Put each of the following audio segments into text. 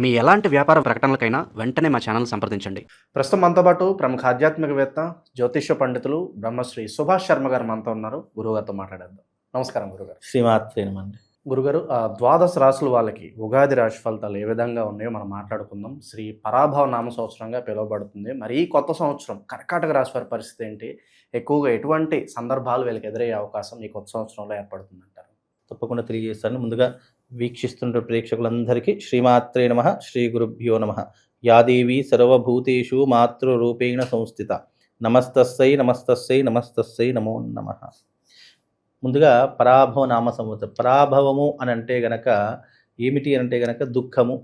మీ ఎలాంటి వ్యాపార ప్రకటనలకైనా వెంటనే మా ఛానల్ సంప్రదించండి. ప్రస్తుతం మనతో పాటు ప్రముఖ ఆధ్యాత్మికవేత్త జ్యోతిష్య పండితులు బ్రహ్మశ్రీ సుభాష్ శర్మ గారు మనతో ఉన్నారు. గురుగారితో మాట్లాడేద్దాం. నమస్కారం గురుగారు శ్రీమాత్రేనమండి గురుగారు ఆ ద్వాదశ రాశుల వాళ్ళకి ఉగాది రాశి ఫలితాలు ఏ విధంగా ఉన్నాయో మనం మాట్లాడుకుందాం. శ్రీ పరాభవ నామ సంవత్సరంగా పిలువబడుతుంది. మరి ఈ కొత్త సంవత్సరం కర్కాటక రాశి వారి పరిస్థితి ఏంటి? ఎక్కువగా ఎటువంటి సందర్భాలు వీళ్ళకి ఎదురయ్యే అవకాశం ఈ కొత్త సంవత్సరంలో ఏర్పడుతుంది అంటారు తప్పకుండా తెలియజేస్తాను. ముందుగా వీక్షిస్తున్న ప్రేక్షకులందరికీ. శ్రీమాత్రే నమ. శ్రీ గురుభ్యో నమ. యాదేవి సర్వభూతేషు మాతృరూపేణ సంస్థిత. నమస్తస్సై నమస్తస్సై నమస్తస్సై నమో నమ. ముందుగా పరాభవ నామ సంవత్సరం. పరాభవము అని అంటే గనక ఏమిటి అని అంటే గనక దుఃఖము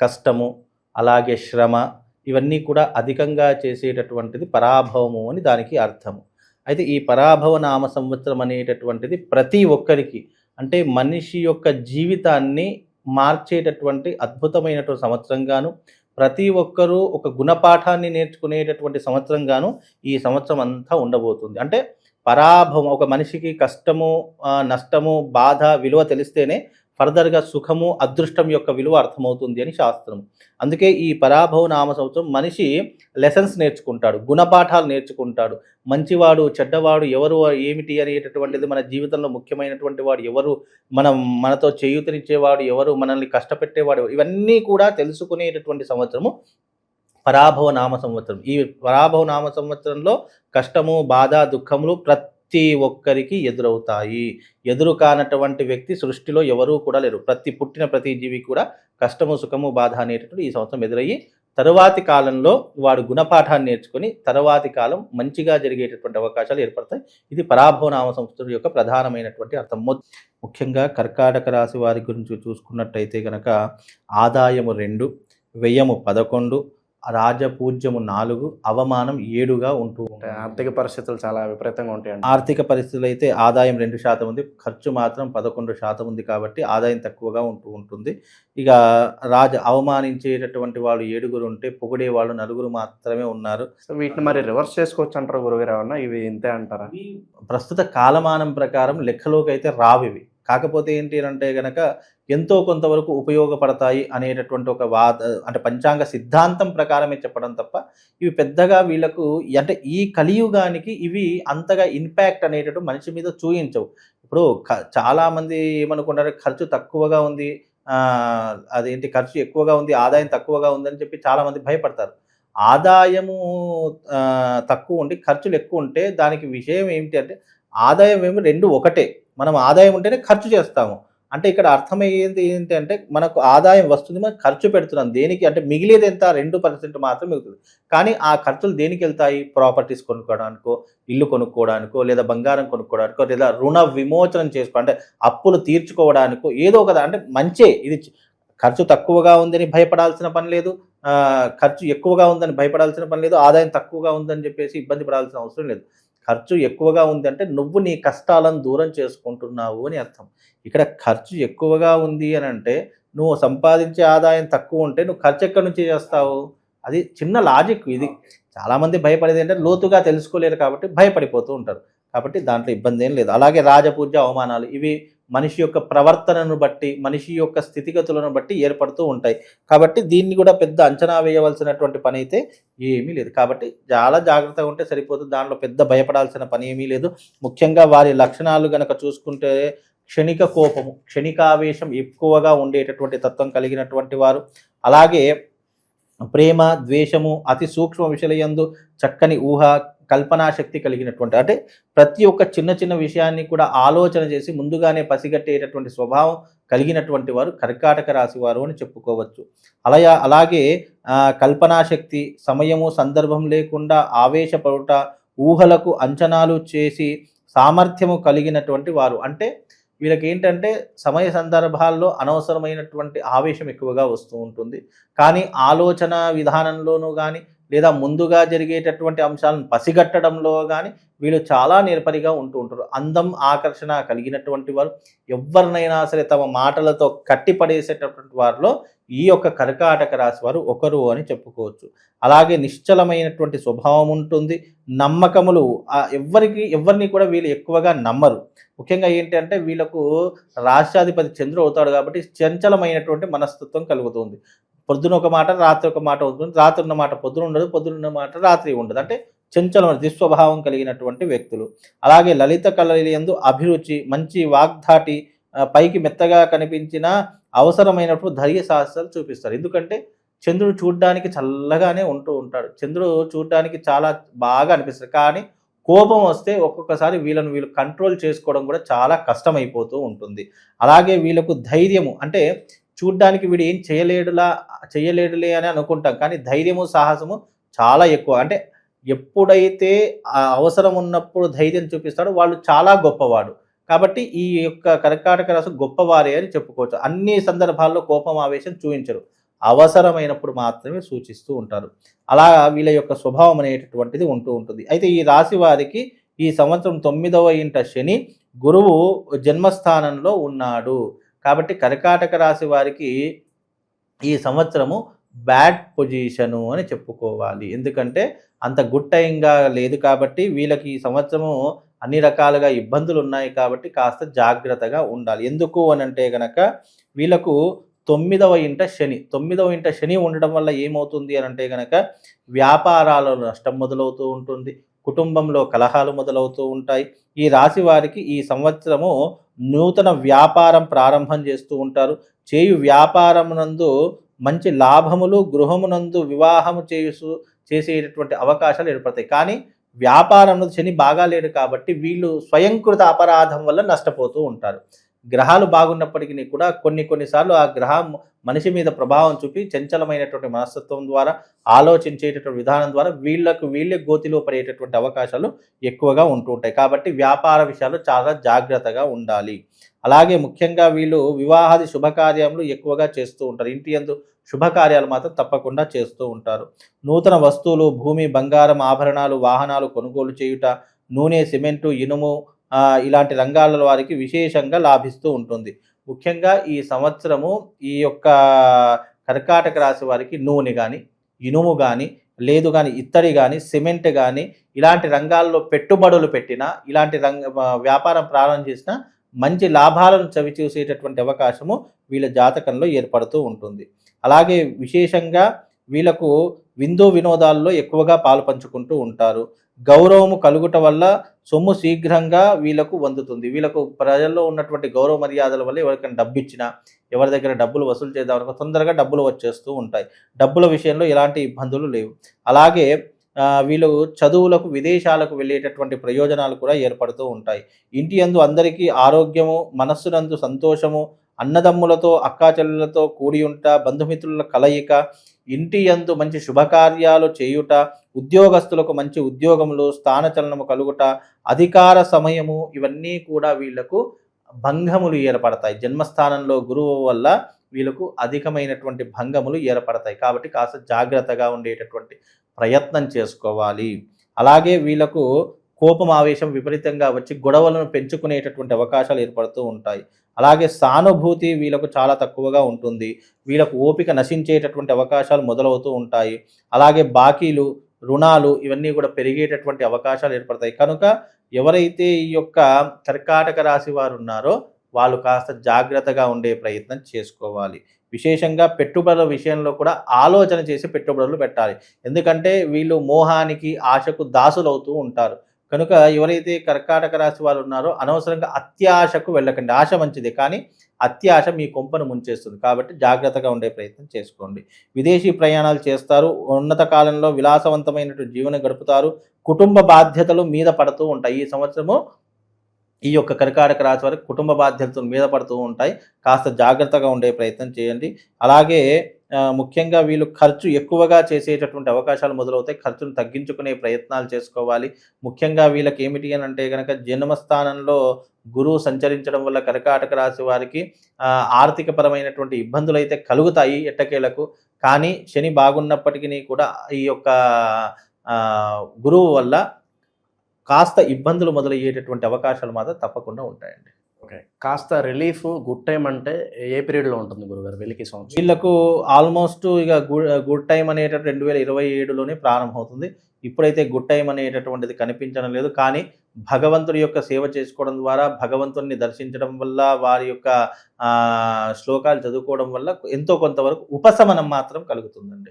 కష్టము అలాగే శ్రమ ఇవన్నీ కూడా అధికంగా చేసేటటువంటిది పరాభవము అని దానికి అర్థము. అయితే ఈ పరాభవ నామ సంవత్సరం అనేటటువంటిది ప్రతి ఒక్కరికి అంటే మనిషి యొక్క జీవితాన్ని మార్చేటటువంటి అద్భుతమైనటువంటి సంవత్సరంగాను ప్రతి ఒక్కరూ ఒక గుణపాఠాన్ని నేర్చుకునేటటువంటి సంవత్సరంగాను ఈ సంవత్సరం అంతా ఉండబోతుంది. అంటే పరాభవం ఒక మనిషికి కష్టము నష్టము బాధ విలువ తెలిస్తేనే ఫర్దర్గా సుఖము అదృష్టం యొక్క విలువ అర్థమవుతుంది అని శాస్త్రం. అందుకే ఈ పరాభవ నామ సంవత్సరం మనిషి లెసన్స్ నేర్చుకుంటాడు గుణపాఠాలు నేర్చుకుంటాడు. మంచివాడు చెడ్డవాడు ఎవరు ఏమిటి అనేటటువంటిది మన జీవితంలో ముఖ్యమైనటువంటి వాడు ఎవరు మనం మనతో చేయూతనిచ్చేవాడు ఎవరు మనల్ని కష్టపెట్టేవాడు ఇవన్నీ కూడా తెలుసుకునేటటువంటి సంవత్సరము పరాభవ నామ సంవత్సరం. ఈ పరాభవ నామ సంవత్సరంలో కష్టము బాధ దుఃఖములు ప్రతి ప్రతి ఒక్కరికి ఎదురవుతాయి. ఎదురు కానటువంటి వ్యక్తి సృష్టిలో ఎవరూ కూడా లేరు. ప్రతి పుట్టిన ప్రతి జీవి కూడా కష్టము సుఖము బాధ అనేటటువంటి ఈ సంవత్సరం ఎదురయ్యి తరువాతి కాలంలో వాడు గుణపాఠాన్ని నేర్చుకుని తరువాతి కాలం మంచిగా జరిగేటటువంటి అవకాశాలు ఏర్పడతాయి. ఇది పరాభవనామ సంస్థల యొక్క ప్రధానమైనటువంటి అర్థం. ముఖ్యంగా కర్కాటక రాశి వారి గురించి చూసుకున్నట్టయితే కనుక ఆదాయము రెండు వ్యయము పదకొండు రాజపూజ్యము నాలుగు అవమానం ఏడుగా ఉంటూ ఉంటుంది. ఆర్థిక పరిస్థితులు చాలా విపరీతంగా ఉంటాయండి ఆర్థిక పరిస్థితులు అయితే ఆదాయం రెండు శాతం ఉంది ఖర్చు మాత్రం పదకొండు శాతం ఉంది కాబట్టి ఆదాయం తక్కువగా ఉంటూ ఉంటుంది. ఇక రాజ అవమానించేటటువంటి వాళ్ళు ఏడుగురు ఉంటే పొగిడే వాళ్ళు నలుగురు మాత్రమే ఉన్నారు. సో వీటిని మరి రివర్స్ చేసుకోవచ్చు అంటారు గురుగారు ఇవి ఇంతే అంటారా? ప్రస్తుత కాలమానం ప్రకారం లెక్కలోకి అయితే రావు ఇవి. కాకపోతే ఏంటి అంటే గనక ఎంతో కొంతవరకు ఉపయోగపడతాయి అనేటటువంటి ఒక వాద అంటే పంచాంగ సిద్ధాంతం ప్రకారమే చెప్పడం తప్ప ఇవి పెద్దగా వీళ్ళకు అంటే ఈ కలియుగానికి ఇవి అంతగా ఇంపాక్ట్ అనేటట్టు మనిషి మీద చూయించవు. ఇప్పుడు ఖ- చాలామంది ఏమనుకుంటారు ఖర్చు తక్కువగా ఉంది అదేంటి ఖర్చు ఎక్కువగా ఉంది ఆదాయం తక్కువగా ఉందని చెప్పి చాలామంది భయపడతారు. ఆదాయము తక్కువ ఉండి ఖర్చులు ఎక్కువ ఉంటే దానికి విషయం ఏమిటి అంటే ఆదాయం ఏమో రెండు ఒకటే. మనం ఆదాయం ఉంటేనే ఖర్చు చేస్తాము. అంటే ఇక్కడ అర్థమయ్యేది ఏంటి అంటే మనకు ఆదాయం వస్తుంది మనం ఖర్చు పెడుతున్నాం. దేనికి? అంటే మిగిలేది ఎంత? రెండు పర్సెంట్ మాత్రం మిగులుతుంది. కానీ ఆ ఖర్చులు దేనికి వెళ్తాయి? ప్రాపర్టీస్ కొనుక్కోవడానికో ఇల్లు కొనుక్కోవడానికో లేదా బంగారం కొనుక్కోవడానికో లేదా రుణ విమోచనం చేసుకో అంటే అప్పులు తీర్చుకోవడానికో ఏదో ఒకదా అంటే మంచే. ఇది ఖర్చు తక్కువగా ఉందని భయపడాల్సిన పని లేదు. ఖర్చు ఎక్కువగా ఉందని భయపడాల్సిన పని లేదు. ఆదాయం తక్కువగా ఉందని చెప్పేసి ఇబ్బంది పడాల్సిన అవసరం లేదు. ఖర్చు ఎక్కువగా ఉంది అంటే నువ్వు నీ కష్టాలను దూరం చేసుకుంటున్నావు అని అర్థం. ఇక్కడ ఖర్చు ఎక్కువగా ఉంది అని అంటే నువ్వు సంపాదించే ఆదాయం తక్కువ ఉంటే నువ్వు ఖర్చు ఎక్కడి నుంచి చేస్తావు? అది చిన్న లాజిక్ ఇది. చాలామంది భయపడేది ఏంటంటే లోతుగా తెలుసుకోలేరు కాబట్టి భయపడిపోతూ ఉంటారు. కాబట్టి దాంట్లో ఇబ్బంది ఏం లేదు. అలాగే రాజపూజ అవమానాలు ఇవి మనిషి యొక్క ప్రవర్తనను బట్టి మనిషి యొక్క స్థితిగతులను బట్టి ఏర్పడుతూ ఉంటాయి. కాబట్టి దీన్ని కూడా పెద్ద అంచనా వేయవలసినటువంటి పని అయితే ఏమీ లేదు. కాబట్టి చాలా జాగ్రత్తగా ఉంటే సరిపోతుంది. దాంట్లో పెద్ద భయపడాల్సిన పని ఏమీ లేదు. ముఖ్యంగా వారి లక్షణాలు గనక చూసుకుంటే క్షణిక కోపము క్షణికావేశం ఎక్కువగా ఉండేటటువంటి తత్వం కలిగినటువంటి వారు. అలాగే ప్రేమ ద్వేషము అతి సూక్ష్మ విషయందు చక్కని ఊహ కల్పనా శక్తి కలిగినటువంటి అంటే ప్రతి ఒక్క చిన్న చిన్న విషయాన్ని కూడా ఆలోచన చేసి ముందుగానే పసిగట్టేటటువంటి స్వభావం కలిగినటువంటి వారు కర్కాటక రాశి వారు అని చెప్పుకోవచ్చు. అలా అలాగే కల్పనాశక్తి సమయము సందర్భం లేకుండా ఆవేశపడుట ఊహలకు అంచనాలు చేసి సామర్థ్యము కలిగినటువంటి వారు. అంటే వీళ్ళకి ఏంటంటే సమయ సందర్భాల్లో అనవసరమైనటువంటి ఆవేశం ఎక్కువగా వస్తూ ఉంటుంది. కానీ ఆలోచన విధానంలోనూ కానీ లేదా ముందుగా జరిగేటటువంటి అంశాలను పసిగట్టడంలో కానీ వీళ్ళు చాలా నేర్పరిగా ఉంటూ ఉంటారు. అందం ఆకర్షణ కలిగినటువంటి వారు ఎవరినైనా సరే తమ మాటలతో కట్టిపడేసేటటువంటి వారిలో ఈ యొక్క కర్కాటక రాశి వారు ఒకరు అని చెప్పుకోవచ్చు. అలాగే నిశ్చలమైనటువంటి స్వభావం ఉంటుంది నమ్మకములు ఎవరికి ఎవ్వరికి ఎవరిని కూడా వీళ్ళు ఎక్కువగా నమ్మరు. ముఖ్యంగా ఏంటంటే వీళ్ళకు రాష్ట్రాధిపతి చంద్రుడు అవుతాడు కాబట్టి చంచలమైనటువంటి మనస్తత్వం కలుగుతుంది. పొద్దున ఒక మాట రాత్రి ఒక మాట ఉంటుంది రాత్రి ఉన్న మాట పొద్దున ఉండదు పొద్దున ఉన్న మాట రాత్రి ఉండదు. అంటే చంచలమైన దుస్వభావం కలిగినటువంటి వ్యక్తులు. అలాగే లలిత కళలందు అభిరుచి మంచి వాగ్ధాటి పైకి మెత్తగా కనిపించిన అవసరమైనప్పుడు ధైర్య సాహసాలు చూపిస్తారు. ఎందుకంటే చంద్రుడు చూడ్డానికి చల్లగానే ఉంటూ ఉంటాడు. చంద్రుడు చూడడానికి చాలా బాగా అనిపిస్తుంది. కానీ కోపం వస్తే ఒక్కొక్కసారి వీళ్ళను వీళ్ళు కంట్రోల్ చేసుకోవడం కూడా చాలా కష్టమైపోతూ ఉంటుంది. అలాగే వీళ్ళకు ధైర్యము అంటే చూడ్డానికి వీడు ఏం చేయలేడులా చేయలేడులే అని అనుకుంటాం. కానీ ధైర్యము సాహసము చాలా ఎక్కువ. అంటే ఎప్పుడైతే అవసరం ఉన్నప్పుడు ధైర్యం చూపిస్తాడో వాళ్ళు చాలా గొప్పవాడు. కాబట్టి ఈ యొక్క కర్కాటక రాశి గొప్పవారే అని చెప్పుకోవచ్చు. అన్ని సందర్భాల్లో కోపం ఆవేశం చూపించరు. అవసరమైనప్పుడు మాత్రమే సూచిస్తూ ఉంటారు. అలా వీళ్ళ యొక్క స్వభావం అనేటటువంటిది ఉంటూ ఉంటుంది. అయితే ఈ రాశి వారికి ఈ సంవత్సరం తొమ్మిదవ ఇంట శని గురువు జన్మస్థానంలో ఉన్నాడు. కాబట్టి కర్కాటక రాశి వారికి ఈ సంవత్సరము బ్యాడ్ పొజిషను అని చెప్పుకోవాలి. ఎందుకంటే అంత గుడ్ టైంగా లేదు కాబట్టి వీళ్ళకి ఈ సంవత్సరము అన్ని రకాలుగా ఇబ్బందులు ఉన్నాయి కాబట్టి కాస్త జాగ్రత్తగా ఉండాలి. ఎందుకు అని అంటే గనక వీళ్ళకు తొమ్మిదవ ఇంట శని. తొమ్మిదవ ఇంట శని ఉండడం వల్ల ఏమవుతుంది అని అంటే గనక వ్యాపారాలలో నష్టం మొదలవుతూ ఉంటుంది. కుటుంబంలో కలహాలు మొదలవుతూ ఉంటాయి. ఈ రాశి వారికి ఈ సంవత్సరము నూతన వ్యాపారం ప్రారంభం చేస్తూ ఉంటారు. చేయు వ్యాపారమునందు మంచి లాభములు గృహమునందు వివాహము చేసు చేసేటటువంటి అవకాశాలు ఏర్పడతాయి. కానీ వ్యాపారంలో శని బాగాలేడు కాబట్టి వీళ్ళు స్వయంకృత అపరాధం వల్ల నష్టపోతూ ఉంటారు. గ్రహాలు బాగున్నప్పటికీ కూడా కొన్ని కొన్నిసార్లు ఆ గ్రహం మనిషి మీద ప్రభావం చూపి చంచలమైనటువంటి మనస్తత్వం ద్వారా ఆలోచించేటటువంటి విధానం ద్వారా వీళ్ళకు వీళ్ళే గోతిలో పడేటటువంటి అవకాశాలు ఎక్కువగా ఉంటూ ఉంటాయి. కాబట్టి వ్యాపార విషయాలు చాలా జాగ్రత్తగా ఉండాలి. అలాగే ముఖ్యంగా వీళ్ళు వివాహాది శుభకార్యములు ఎక్కువగా చేస్తూ ఉంటారు. ఇంటి యందు శుభకార్యాలు మాత్రం తప్పకుండా చేస్తూ ఉంటారు. నూతన వస్తువులు భూమి బంగారం ఆభరణాలు వాహనాలు కొనుగోలు చేయుట నూనె సిమెంటు ఇనుము ఇలాంటి రంగాల వారికి విశేషంగా లాభిస్తూ ఉంటుంది. ముఖ్యంగా ఈ సంవత్సరము ఈ యొక్క కర్కాటక రాశి వారికి నూనె కానీ ఇనుము కానీ లేదు కానీ ఇత్తడి కానీ సిమెంట్ కానీ ఇలాంటి రంగాల్లో పెట్టుబడులు పెట్టినా ఇలాంటి రంగ వ్యాపారం ప్రారంభం చేసినా మంచి లాభాలను చవిచూసేటటువంటి అవకాశము వీళ్ళ జాతకంలో ఏర్పడుతూ ఉంటుంది. అలాగే విశేషంగా వీళ్ళకు విందు వినోదాల్లో ఎక్కువగా పాలు పంచుకుంటూ ఉంటారు. గౌరవము కలుగుట వల్ల సొమ్ము శీఘ్రంగా వీళ్ళకు వందుతుంది. వీళ్ళకు ప్రజల్లో ఉన్నటువంటి గౌరవ మర్యాదల వల్ల ఎవరికైనా డబ్బు ఇచ్చినా ఎవరి దగ్గర డబ్బులు వసూలు చేద్దామనుకో తొందరగా డబ్బులు వచ్చేస్తూ ఉంటాయి. డబ్బుల విషయంలో ఎలాంటి ఇబ్బందులు లేవు. అలాగే వీళ్ళు చదువులకు విదేశాలకు వెళ్ళేటటువంటి ప్రయోజనాలు కూడా ఏర్పడుతూ ఉంటాయి. ఇంటి యందు అందరికీ ఆరోగ్యము మనస్సునందు సంతోషము అన్నదమ్ములతో అక్కాచెల్లెలతో కూడి ఉంట బంధుమిత్రుల కలయిక ఇంటి యందు మంచి శుభకార్యాలు చేయుట ఉద్యోగస్తులకు మంచి ఉద్యోగములు స్థానచలనము కలుగుట అధికార సమయము ఇవన్నీ కూడా వీళ్ళకు భంగములు ఏర్పడతాయి. జన్మస్థానంలో గురువు వల్ల వీళ్ళకు అధికమైనటువంటి భంగములు ఏర్పడతాయి. కాబట్టి కాస్త జాగ్రత్తగా ఉండేటటువంటి ప్రయత్నం చేసుకోవాలి. అలాగే వీళ్ళకు కోపం ఆవేశం విపరీతంగా వచ్చి గొడవలను పెంచుకునేటటువంటి అవకాశాలు ఏర్పడుతూ ఉంటాయి. అలాగే సానుభూతి వీళ్ళకు చాలా తక్కువగా ఉంటుంది. వీళ్ళకు ఓపిక నశించేటటువంటి అవకాశాలు మొదలవుతూ ఉంటాయి. అలాగే బాకీలు రుణాలు ఇవన్నీ కూడా పెరిగేటటువంటి అవకాశాలు ఏర్పడతాయి. కనుక ఎవరైతే ఈ యొక్క కర్కాటక రాశి వారు ఉన్నారో వాళ్ళు కాస్త జాగ్రత్తగా ఉండే ప్రయత్నం చేసుకోవాలి. విశేషంగా పెట్టుబడుల విషయంలో కూడా ఆలోచన చేసి పెట్టుబడులు పెట్టాలి. ఎందుకంటే వీళ్ళు మోహానికి ఆశకు దాసులవుతూ ఉంటారు. కనుక ఎవరైతే కర్కాటక రాశి వారు ఉన్నారో అనవసరంగా అత్యాశకు వెళ్ళకండి. ఆశ మంచిది కానీ అత్యాశ మీ కొంపను ముంచేస్తుంది. కాబట్టి జాగ్రత్తగా ఉండే ప్రయత్నం చేసుకోండి. విదేశీ ప్రయాణాలు చేస్తారు. ఉన్నత కాలంలో విలాసవంతమైనటువంటి జీవనం గడుపుతారు. కుటుంబ బాధ్యతలు మీద పడుతూ ఉంటాయి. ఈ సంవత్సరము ఈ యొక్క కర్కాటక రాశి వారికి కుటుంబ బాధ్యతలు మీద పడుతూ ఉంటాయి. కాస్త జాగ్రత్తగా ఉండే ప్రయత్నం చేయండి. అలాగే ముఖ్యంగా వీళ్ళు ఖర్చు ఎక్కువగా చేసేటటువంటి అవకాశాలు మొదలవుతాయి. ఖర్చును తగ్గించుకునే ప్రయత్నాలు చేసుకోవాలి. ముఖ్యంగా వీళ్ళకి ఏమిటి అని అంటే కనుక జన్మస్థానంలో గురువు సంచరించడం వల్ల కర్కాటక రాశి వారికి ఆర్థిక ఆర్థికపరమైనటువంటి ఇబ్బందులు అయితే కలుగుతాయి ఎట్టకేలకు. కానీ శని బాగున్నప్పటికీ కూడా ఈ యొక్క గురువు వల్ల కాస్త ఇబ్బందులు మొదలయ్యేటటువంటి అవకాశాలు మాత్రం తప్పకుండా ఉంటాయండి. ఓకే. కాస్త రిలీఫ్ గుడ్ టైం అంటే ఏ పీరియడ్లో ఉంటుంది గురుగారు వెలికి సంవత్సరం? వీళ్ళకు ఆల్మోస్ట్ ఇక గుడ్ గుడ్ టైం అనేటటువంటి రెండు వేల ఇరవై ఏడులోనే ప్రారంభమవుతుంది. ఇప్పుడైతే గుడ్ టైం అనేటటువంటిది కనిపించడం లేదు. కానీ భగవంతుడి యొక్క సేవ చేసుకోవడం ద్వారా భగవంతుడిని దర్శించడం వల్ల వారి యొక్క శ్లోకాలు చదువుకోవడం వల్ల ఎంతో కొంతవరకు ఉపశమనం మాత్రం కలుగుతుందండి.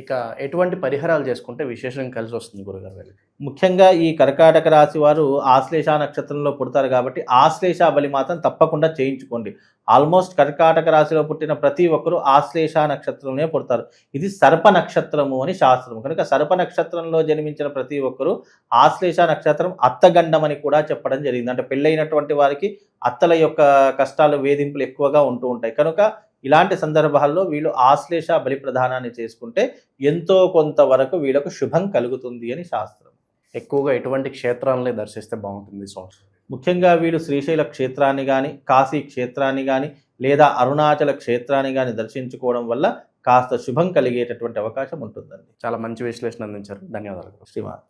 ఇక ఎటువంటి పరిహారాలు చేసుకుంటే విశేషంగా కలిసి వస్తుంది గురుగారు వెళ్ళి ముఖ్యంగా ఈ కర్కాటక రాశి వారు ఆశ్లేష నక్షత్రంలో పుడతారు కాబట్టి ఆశ్లేష బలి మాత్రం తప్పకుండా చేయించుకోండి. ఆల్మోస్ట్ కర్కాటక రాశిలో పుట్టిన ప్రతి ఒక్కరూ ఆశ్లేష నక్షత్రంలోనే పుడతారు. ఇది సర్ప నక్షత్రము అని శాస్త్రం కనుక సర్ప నక్షత్రంలో జన్మించిన ప్రతి ఒక్కరూ ఆశ్లేష నక్షత్రం అత్తగండం అని కూడా చెప్పడం జరిగింది. అంటే పెళ్ళైనటువంటి వారికి అత్తల యొక్క కష్టాలు వేధింపులు ఎక్కువగా ఉంటూ ఉంటాయి. కనుక ఇలాంటి సందర్భాల్లో వీళ్ళు ఆశ్లేష బలి ప్రధానాన్ని చేసుకుంటే ఎంతో కొంతవరకు వీళ్ళకు శుభం కలుగుతుంది అని శాస్త్రం. ఎక్కువగా ఎటువంటి క్షేత్రాలని దర్శిస్తే బాగుంటుంది సంవత్సరం ముఖ్యంగా వీళ్ళు శ్రీశైల క్షేత్రాన్ని కానీ కాశీ క్షేత్రాన్ని కానీ లేదా అరుణాచల క్షేత్రాన్ని కానీ దర్శించుకోవడం వల్ల కాస్త శుభం కలిగేటటువంటి అవకాశం ఉంటుందండి. చాలా మంచి విశ్లేషణ అందించారు. ధన్యవాదాలు. శ్రీమాన్